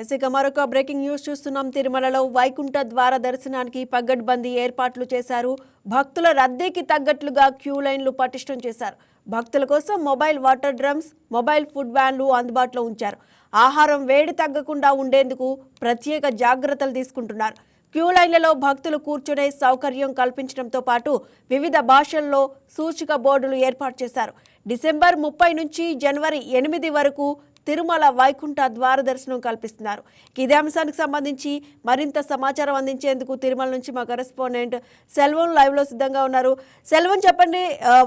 ఎసిక మరొక breaking news చూస్తున్నాం. తిరుమలలో వైకుంఠ ద్వార దర్శనానికి పగడ్బందీ ఏర్పాట్లు చేశారు. భక్తుల రద్దీకి తగ్గట్లుగా క్యూ లైన్లు పటిష్టం చేశారు. భక్తుల కోసం mobile water drums mobile food వ్యాన్లు అందుబాటులో ఉంచారు. ఆహారం వేడి తగ్గకుండా ఉండేందుకు ప్రత్యేక జాగ్రత్తలు తీసుకుంటున్నారు. క్యూ లైన్లలో భక్తులు కూర్చునే సౌకర్యం కల్పించడంతో పాటు వివిధ భాషల్లో సూచిక బోర్డులు ఏర్పాటు చేశారు. డిసెంబర్ ముప్పై నుంచి జనవరి ఎనిమిది వరకు తిరుమల వైకుంఠ ద్వార దర్శనం కల్పిస్తున్నారు. ఇదే అంశానికి సంబంధించి మరింత సమాచారం అందించేందుకు తిరుమల నుంచి మా కరెస్పాండెంట్ సెల్వం లైవ్లో సిద్ధంగా ఉన్నారు. సెల్వం చెప్పండి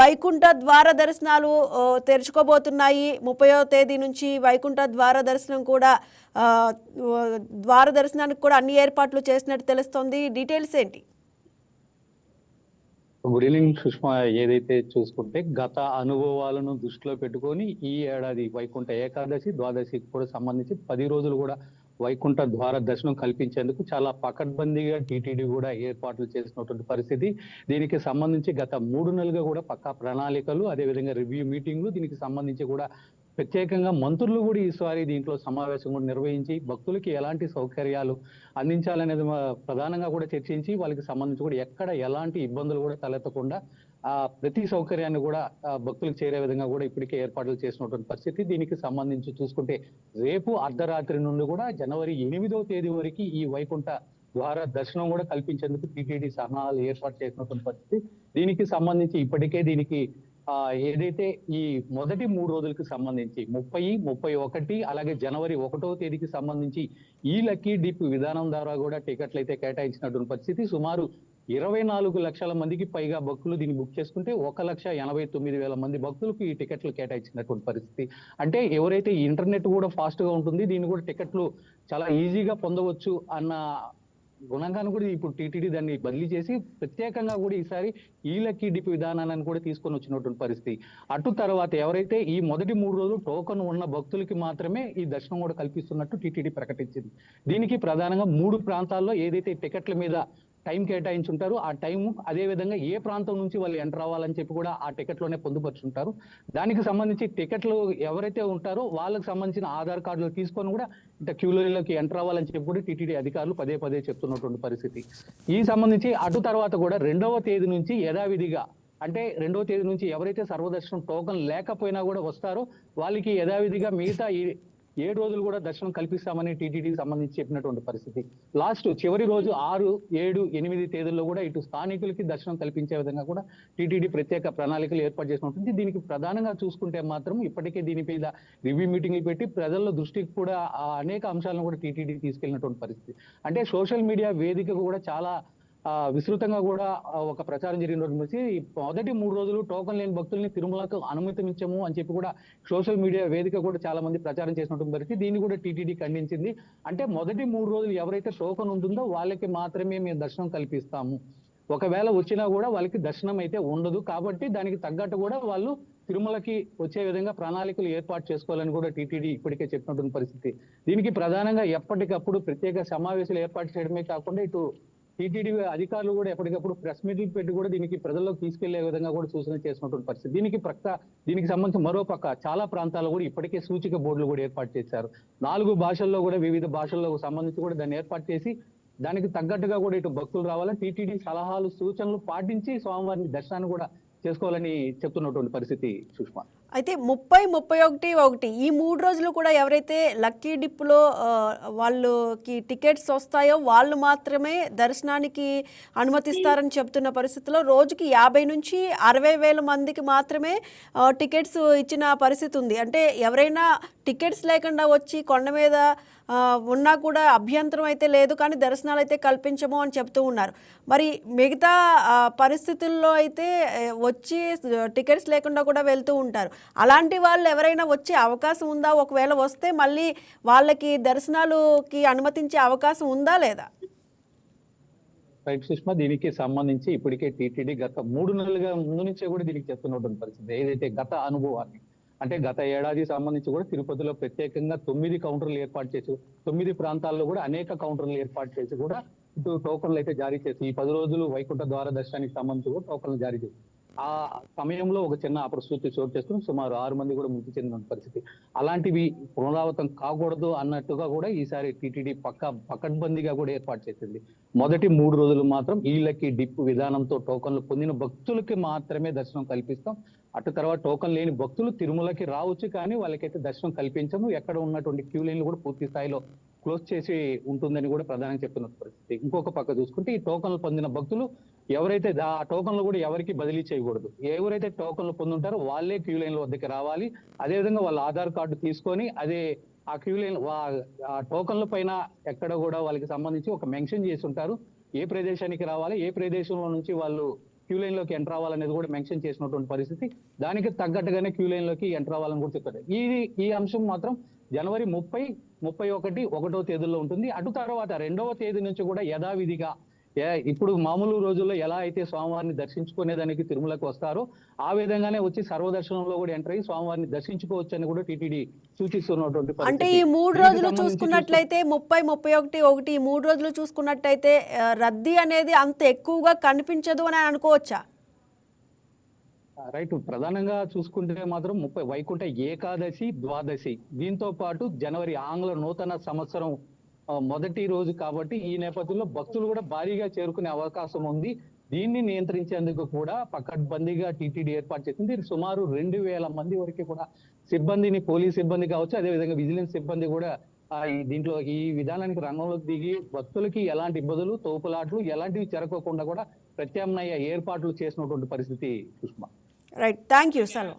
వైకుంఠ ద్వార దర్శనాలు తెరుచుకోబోతున్నాయి. ముప్పయో తేదీ నుంచి వైకుంఠ ద్వార దర్శనం కూడా ద్వార దర్శనానికి కూడా అన్ని ఏర్పాట్లు చేసినట్టు తెలుస్తోంది. డీటెయిల్స్ ఏంటి? గుడ్ ఈవినింగ్ సుష్మా ఏదైతే చూసుకుంటే గత అనుభవాలను దృష్టిలో పెట్టుకొని ఈ ఏడాది వైకుంఠ ఏకాదశి ద్వాదశికి కూడా సంబంధించి పది రోజులు కూడా వైకుంఠ ద్వార దర్శనం కల్పించేందుకు చాలా పకడ్బందీగా టీటీడీ కూడా ఏర్పాట్లు చేసినటువంటి పరిస్థితి. దీనికి సంబంధించి గత మూడు నెలలుగా కూడా పక్కా ప్రణాళికలు అదేవిధంగా రివ్యూ మీటింగ్లు దీనికి సంబంధించి కూడా ప్రత్యేకంగా మంత్రులు కూడా ఈసారి దీంట్లో సమావేశం కూడా నిర్వహించి భక్తులకి ఎలాంటి సౌకర్యాలు అందించాలనేది ప్రధానంగా కూడా చర్చించి వాళ్ళకి సంబంధించి కూడా ఎక్కడ ఎలాంటి ఇబ్బందులు కూడా తలెత్తకుండా ఆ ప్రతి సౌకర్యాన్ని కూడా భక్తులకు చేరే విధంగా కూడా ఇప్పటికే ఏర్పాట్లు చేసినటువంటి పరిస్థితి. దీనికి సంబంధించి చూసుకుంటే రేపు అర్ధరాత్రి నుండి కూడా జనవరి ఎనిమిదవ తేదీ వరకు ఈ వైకుంఠ ద్వారా దర్శనం కూడా కల్పించేందుకు టీటీడీ సహనాలు ఏర్పాటు చేసినటువంటి పరిస్థితి. దీనికి సంబంధించి ఇప్పటికే దీనికి ఏదైతే ఈ మొదటి మూడు రోజులకు సంబంధించి ముప్పై ముప్పై ఒకటి అలాగే జనవరి ఒకటో తేదీకి సంబంధించి ఈ లక్కీ డిప్ విధానం ద్వారా కూడా టికెట్లు అయితే కేటాయించినటువంటి పరిస్థితి. సుమారు ఇరవై నాలుగు లక్షల మందికి పైగా భక్తులు దీన్ని బుక్ చేసుకుంటే ఒక లక్ష ఎనభై తొమ్మిది వేల మంది భక్తులకు ఈ టికెట్లు కేటాయించినటువంటి పరిస్థితి. అంటే ఎవరైతే ఇంటర్నెట్ కూడా ఫాస్ట్గా ఉంటుంది దీన్ని కూడా టికెట్లు చాలా ఈజీగా పొందవచ్చు అన్న గుణంగాను కూడా ఇప్పుడు టీటీడీ దాన్ని బదిలీ చేసి ప్రత్యేకంగా కూడా ఈసారి ఈలకి డిపి డిప్ విధానాన్ని కూడా తీసుకొని వచ్చినటువంటి పరిస్థితి. అటు తర్వాత ఎవరైతే ఈ మొదటి మూడు రోజులు టోకన్ ఉన్న భక్తులకి మాత్రమే ఈ దర్శనం కూడా కల్పిస్తున్నట్టు టీటీడీ ప్రకటించింది. దీనికి ప్రధానంగా మూడు ప్రాంతాల్లో ఏదైతే టికెట్ల మీద టైం కేటాయించి ఉంటారు ఆ టైం అదే విధంగా ఏ ప్రాంతం నుంచి వాళ్ళు ఎంటర్ అవ్వాలని చెప్పి కూడా ఆ టికెట్లోనే పొందుపరుచుంటారు. దానికి సంబంధించి టికెట్లు ఎవరైతే ఉంటారో వాళ్ళకి సంబంధించిన ఆధార్ కార్డులు తీసుకొని కూడా ఇంత క్యూలోకి ఎంటర్ అవ్వాలని చెప్పి కూడా టీటీడీ అధికారులు పదే పదే చెప్తున్నటువంటి పరిస్థితి. ఈ సంబంధించి అటు తర్వాత కూడా రెండవ తేదీ నుంచి యథావిధిగా అంటే రెండవ తేదీ నుంచి ఎవరైతే సర్వదర్శనం టోకన్ లేకపోయినా కూడా వస్తారో వాళ్ళకి యథావిధిగా మిగతా ఏడు రోజులు కూడా దర్శనం కల్పిస్తామని టీటీడీకి సంబంధించి చెప్పినటువంటి పరిస్థితి. లాస్ట్ చివరి రోజు ఆరు ఏడు ఎనిమిది తేదీల్లో కూడా ఇటు స్థానికులకి దర్శనం కల్పించే విధంగా కూడా టీటీడీ ప్రత్యేక ప్రణాళికలు ఏర్పాటు చేసి ఉంటుంది. దీనికి ప్రధానంగా చూసుకుంటే మాత్రం ఇప్పటికే దీని మీద రివ్యూ మీటింగ్లు పెట్టి ప్రజల దృష్టికి కూడా అనేక అంశాలను కూడా టీటీడీ తీసుకెళ్ళినటువంటి పరిస్థితి. అంటే సోషల్ మీడియా వేదిక కూడా చాలా విస్తృతంగా కూడా ఒక ప్రచారం జరిగినటువంటి రోజు ఈ మొదటి మూడు రోజులు టోకన్ లేని భక్తుల్ని తిరుమలకు అనుమతించము అని చెప్పి కూడా సోషల్ మీడియా వేదిక కూడా చాలా మంది ప్రచారం చేసినటువంటి పరిస్థితి. దీన్ని కూడా టీటీడీ ఖండించింది. అంటే మొదటి మూడు రోజులు ఎవరైతే టోకన్ ఉంటుందో వాళ్ళకి మాత్రమే మేము దర్శనం కల్పిస్తాము. ఒకవేళ వచ్చినా కూడా వాళ్ళకి దర్శనం అయితే ఉండదు. కాబట్టి దానికి తగ్గట్టు కూడా వాళ్ళు తిరుమలకి వచ్చే విధంగా ప్రణాళికలు ఏర్పాటు చేసుకోవాలని కూడా టీటీడీ ఇప్పటికే చెప్పినటువంటి పరిస్థితి. దీనికి ప్రధానంగా ఎప్పటికప్పుడు ప్రత్యేక సమావేశాలు ఏర్పాటు చేయడమే కాకుండా ఇటు టీటీడీ అధికారులు కూడా ఎప్పటికప్పుడు ప్రెస్ మీట్లు పెట్టి కూడా దీనికి ప్రజల్లోకి తీసుకెళ్ళే విధంగా కూడా సూచన చేసినటువంటి పరిస్థితి. దీనికి ప్రక్క దీనికి సంబంధించి మరో పక్క చాలా ప్రాంతాల్లో కూడా ఇప్పటికే సూచిక బోర్డులు కూడా ఏర్పాటు చేశారు. నాలుగు భాషల్లో కూడా వివిధ భాషల్లో సంబంధించి కూడా దాన్ని ఏర్పాటు చేసి దానికి తగ్గట్టుగా కూడా ఇటు భక్తులు రావాలని టీటీడీ సలహాలు సూచనలు పాటించి స్వామివారిని దర్శనాన్ని కూడా చేసుకోవాలని చెప్తున్నటువంటి పరిస్థితి సుష్మా. అయితే ముప్పై ముప్పై ఒకటి ఒకటి. ఈ మూడు రోజులు కూడా ఎవరైతే లక్కీ డిప్లో వాళ్ళకి టికెట్స్ వస్తాయో వాళ్ళు మాత్రమే దర్శనానికి అనుమతిస్తారని చెప్తున్న పరిస్థితిలో రోజుకి యాభై నుంచి అరవై వేల మందికి మాత్రమే టికెట్స్ ఇచ్చిన పరిస్థితి ఉంది. అంటే ఎవరైనా టికెట్స్ లేకుండా వచ్చి కొండ మీద ఉన్నా కూడా అభ్యంతరం అయితే లేదు కానీ దర్శనాలు అయితే కల్పించము అని చెప్తూ ఉన్నారు. మరి మిగతా పరిస్థితుల్లో అయితే వచ్చి టికెట్స్ లేకుండా కూడా వెళ్తూ ఉంటారు. అలాంటి వాళ్ళు ఎవరైనా వచ్చే అవకాశం ఉందా? ఒకవేళ వస్తే మళ్ళీ వాళ్ళకి దర్శనాలుకి అనుమతించే అవకాశం ఉందా లేదా? రైట్ సుష్మా దీనికి సంబంధించి ఇప్పటికే టీటీడీ గత మూడు నెలలుగా ముందు నుంచే కూడా దీనికి చెప్తున్నటువంటి పరిస్థితి. ఏదైతే గత అనుభవాన్ని అంటే గత ఏడాది సంబంధించి కూడా తిరుపతిలో ప్రత్యేకంగా తొమ్మిది కౌంటర్లు ఏర్పాటు చేసి తొమ్మిది ప్రాంతాల్లో కూడా అనేక కౌంటర్లు ఏర్పాటు చేసి కూడా ఇటు టోకన్లు అయితే జారీ చేసి ఈ పది రోజులు వైకుంఠ ద్వార దర్శనానికి సంబంధించి కూడా టోకన్లు జారీ చేసి ఆ సమయంలో ఒక చిన్న అప్రస్తుతి చోటు చేసుకుని సుమారు ఆరు మంది కూడా మృతి చెందిన పరిస్థితి. అలాంటివి పునరావృతం కాకూడదు అన్నట్టుగా కూడా ఈసారి టీటీడీ పక్క పకడ్బందీగా కూడా ఏర్పాటు చేసింది. మొదటి మూడు రోజులు మాత్రం ఈళ్ళకి డిప్ విధానంతో టోకన్లు పొందిన భక్తులకి మాత్రమే దర్శనం కల్పిస్తాం. అటు తర్వాత టోకన్ లేని భక్తులు తిరుమలకి రావచ్చు కానీ వాళ్ళకైతే దర్శనం కల్పించము. ఎక్కడ ఉన్నటువంటి క్యూ లైన్లు కూడా పూర్తి స్థాయిలో క్లోజ్ చేసి ఉంటుందని కూడా ప్రధానంగా చెప్తున్న పరిస్థితి. ఇంకొక పక్క చూసుకుంటే ఈ టోకన్లు పొందిన భక్తులు ఎవరైతే దా- ఆ టోకన్లు కూడా ఎవరికి బదిలీ చేయకూడదు. ఎవరైతే టోకన్లు పొందుంటారో వాళ్ళే క్యూ లైన్ల వద్దకి రావాలి. అదేవిధంగా వాళ్ళ ఆధార్ కార్డు తీసుకొని అదే ఆ క్యూ లైన్ ఆ టోకన్ల పైన ఎక్కడ కూడా వాళ్ళకి సంబంధించి ఒక మెన్షన్ చేసి ఉంటారు. ఏ ప్రదేశానికి రావాలి? ఏ ప్రదేశంలో నుంచి వాళ్ళు క్యూ లైన్లోకి ఎంటర్ అవ్వాలనేది కూడా మెన్షన్ చేసినటువంటి పరిస్థితి. దానికి తగ్గట్టుగానే క్యూ లైన్లోకి ఎంటర్ అవ్వాలని కూడా చెప్తారు ఈ ఈ అంశం మాత్రం జనవరి ముప్పై ముప్పై ఒకటి ఒకటో తేదీలో ఉంటుంది. అటు తర్వాత రెండవ తేదీ నుంచి కూడా యథావిధిగా ఇప్పుడు మామూలు రోజుల్లో ఎలా అయితే స్వామివారిని దర్శించుకునేదానికి తిరుమలకు వస్తారో ఆ విధంగానే వచ్చి సర్వదర్శనంలో కూడా ఎంటర్ అయ్యి స్వామివారిని దర్శించుకోవచ్చు అని కూడా టీటీడీ సూచిస్తున్నటువంటి అంటే. ఈ మూడు రోజులు చూసుకున్నట్లయితే ముప్పై ముప్పై ఒకటి ఒకటి ఈ మూడు రోజులు చూసుకున్నట్టయితే ఆ, రద్దీ అనేది అంత ఎక్కువగా కనిపించదు అని అనుకోవచ్చా? రైట్. ప్రధానంగా చూసుకుంటే మాత్రం ముప్పై వైకుంఠ ఏకాదశి ద్వాదశి. దీంతో పాటు జనవరి ఆంగ్ల నూతన సంవత్సరం మొదటి రోజు కాబట్టి ఈ నేపథ్యంలో భక్తులు కూడా భారీగా చేరుకునే అవకాశం ఉంది. దీన్ని నియంత్రించేందుకు కూడా పకడ్బందీగా టీటీడీ ఏర్పాటు చేసింది. సుమారు రెండు వేల మంది వరకు కూడా సిబ్బందిని పోలీస్ సిబ్బంది కావచ్చు అదేవిధంగా విజిలెన్స్ సిబ్బంది కూడా దీంట్లో ఈ విధానానికి రంగంలోకి దిగి భక్తులకి ఎలాంటి ఇబ్బందులు తోపులాట్లు ఎలాంటివి జరగకుండా కూడా ప్రత్యామ్నాయ ఏర్పాట్లు చేసినటువంటి పరిస్థితి సుష్మా. రైట్ థ్యాంక్ యూ సెలవు